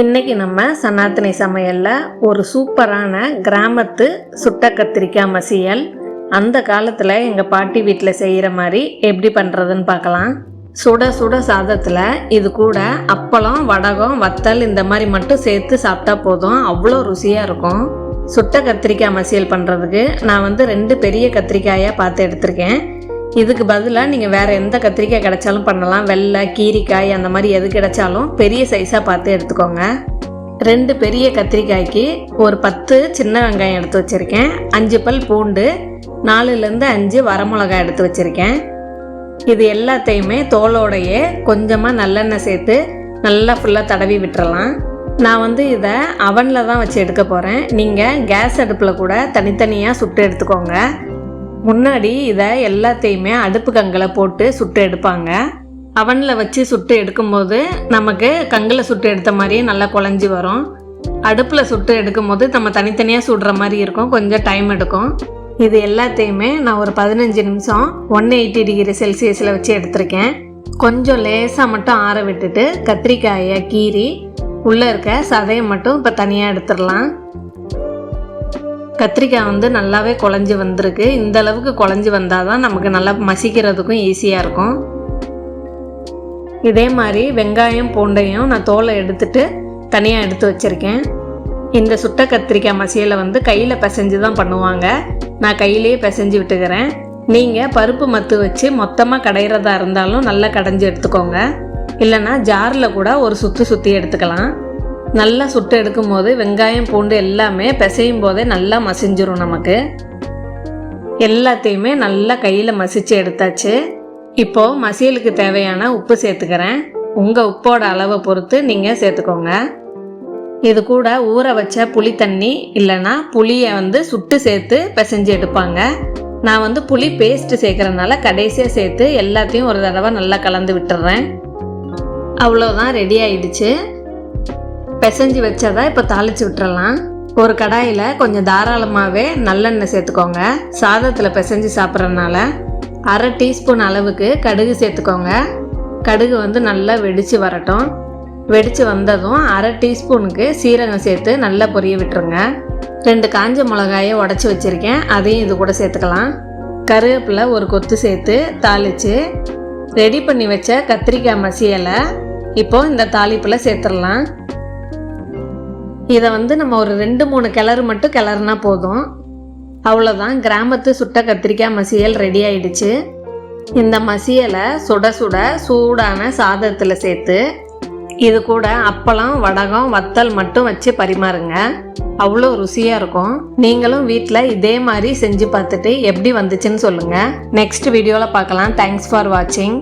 இன்றைக்கி நம்ம சனாத்தனி சமையலில் ஒரு சூப்பரான கிராமத்து சுட்ட கத்திரிக்காய் மசியல். அந்த காலத்தில் எங்கள் பாட்டி வீட்டில் செய்கிற மாதிரி எப்படி பண்ணுறதுன்னு பார்க்கலாம். சுட சுட சாதத்தில் இது கூட அப்பளம் வடகம் வத்தல் இந்த மாதிரி மட்டும் சேர்த்து சாப்பிட்டா போதும். அவ்வளோ ருசியாக இருக்கும். சுட்ட கத்திரிக்காய் மசியல் பண்ணுறதுக்கு நான் வந்து ரெண்டு பெரிய கத்திரிக்காயாக பார்த்து எடுத்திருக்கேன். இதுக்கு பதிலாக நீங்கள் வேறு எந்த கத்திரிக்காய் கிடைச்சாலும் பண்ணலாம். வெள்ளை கீரிக்காய் அந்த மாதிரி எது கிடைச்சாலும் பெரிய சைஸாக பார்த்து எடுத்துக்கோங்க. ரெண்டு பெரிய கத்திரிக்காய்க்கு ஒரு பத்து சின்ன வெங்காயம் எடுத்து வச்சுருக்கேன். அஞ்சு பல் பூண்டு நாலுலேருந்து அஞ்சு வரமிளகாய் எடுத்து வச்சுருக்கேன். இது எல்லாத்தையுமே தோலோடையே கொஞ்சமாக நல்லெண்ணெய் சேர்த்து நல்லா ஃபுல்லாக தடவி விட்டுறலாம். நான் வந்து இதை அவனில் தான் வச்சு எடுக்க போகிறேன் நீங்கள் கேஸ் அடுப்பில் கூட தனித்தனியாக சுட்டு எடுத்துக்கோங்க. முன்னாடி இதை எல்லாத்தையுமே அடுப்பு கங்கில் போட்டு சுட்டு எடுப்பாங்க. அவனில் வச்சு சுட்டு எடுக்கும்போது நமக்கு கங்கில் சுட்டு எடுத்த மாதிரியே நல்லா குழஞ்சி வரும். அடுப்பில் சுட்டு எடுக்கும்போது நம்ம தனித்தனியாக சுடுற மாதிரி இருக்கும். கொஞ்சம் டைம் எடுக்கும். இது எல்லாத்தையுமே நான் ஒரு பதினஞ்சு நிமிஷம் ஒன் எயிட்டி டிகிரி செல்சியஸில் வச்சு எடுத்திருக்கேன். கொஞ்சம் லேசாக மட்டும் ஆற விட்டுட்டு கத்திரிக்காயை கீறி உள்ளே இருக்க சதையை மட்டும் இப்போ தனியாக எடுத்துடலாம். கத்திரிக்காய் வந்து நல்லாவே குழஞ்சி வந்திருக்கு. இந்த அளவுக்கு குழஞ்சி வந்தால் தான் நமக்கு நல்லா மசிக்கிறதுக்கும் ஈஸியாக இருக்கும். இதே மாதிரி வெங்காயம் பூண்டையும் நான் தோலை எடுத்துட்டு தனியாக எடுத்து வச்சுருக்கேன். இந்த சுட்ட கத்திரிக்காய் மசியலை வந்து கையில் பிசைஞ்சு தான் பண்ணுவாங்க. நான் கையிலேயே பிசைஞ்சு விட்டுக்கிறேன். நீங்கள் பருப்பு மத்து வச்சு மொத்தமாக கடையிறதா இருந்தாலும் நல்லா கடைஞ்சி எடுத்துக்கோங்க. இல்லைன்னா ஜாரில் கூட ஒரு சுற்றி சுற்றி எடுத்துக்கலாம். நல்லா சுட்டு எடுக்கும் போது வெங்காயம் பூண்டு எல்லாமே பிசையும் போதே நல்லா மசிஞ்சிரும் நமக்கு. எல்லாத்தையுமே நல்லா கையில் மசிச்சு எடுத்தாச்சு. இப்போது மசியலுக்கு தேவையான உப்பு சேர்த்துக்கிறேன். உங்கள் உப்போட அளவை பொறுத்து நீங்கள் சேர்த்துக்கோங்க. இது கூட ஊற வச்ச புளி தண்ணி இல்லைன்னா புளியை வந்து சுட்டு சேர்த்து பிசைஞ்சு எடுப்பாங்க. நான் வந்து புளி பேஸ்ட்டு சேர்க்குறதுனால கடைசியாக சேர்த்து எல்லாத்தையும் ஒரு தடவை நல்லா கலந்து விட்டுறேன். அவ்வளோதான் ரெடி ஆயிடுச்சு. பிசைஞ்சு வச்சதை இப்போ தாளிச்சு விட்டுறலாம். ஒரு கடாயில் கொஞ்சம் தாராளமாகவே நல்லெண்ணெய் சேர்த்துக்கோங்க. சாதத்தில் பிசைஞ்சு சாப்பிட்றதுனால அரை டீஸ்பூன் அளவுக்கு கடுகு சேர்த்துக்கோங்க. கடுகு வந்து நல்லா வெடித்து வரட்டும். வெடித்து வந்ததும் அரை டீஸ்பூனுக்கு சீரகம் சேர்த்து நல்லா பொரிய விட்டுருங்க. ரெண்டு காஞ்ச மிளகாயை உடச்சி வச்சுருக்கேன். அதையும் இது கூட சேர்த்துக்கலாம். கருவேப்பிலை ஒரு கொத்து சேர்த்து தாளித்து ரெடி பண்ணி வச்ச கத்திரிக்காய் மசியலை இப்போது இந்த தாளிப்பில் சேர்த்துடலாம். இதை வந்து நம்ம ஒரு ரெண்டு மூணு கிளறு மட்டும் கிளறுனா போதும். அவ்வளோதான் கிராமத்து சுட்ட கத்திரிக்காய் மசியல் ரெடி ஆயிடுச்சு. இந்த மசியலை சுட சுட சூடான சாதத்தில் சேர்த்து இது கூட அப்பளம் வடகம் வத்தல் மட்டும் வச்சு பரிமாறுங்க. அவ்வளோ ருசியாக இருக்கும். நீங்களும் வீட்டில் இதே மாதிரி செஞ்சு பார்த்துட்டு எப்படி வந்துச்சுன்னு சொல்லுங்கள் நெக்ஸ்ட் வீடியோவில் பார்க்கலாம். தேங்க்ஸ் ஃபார் வாட்சிங்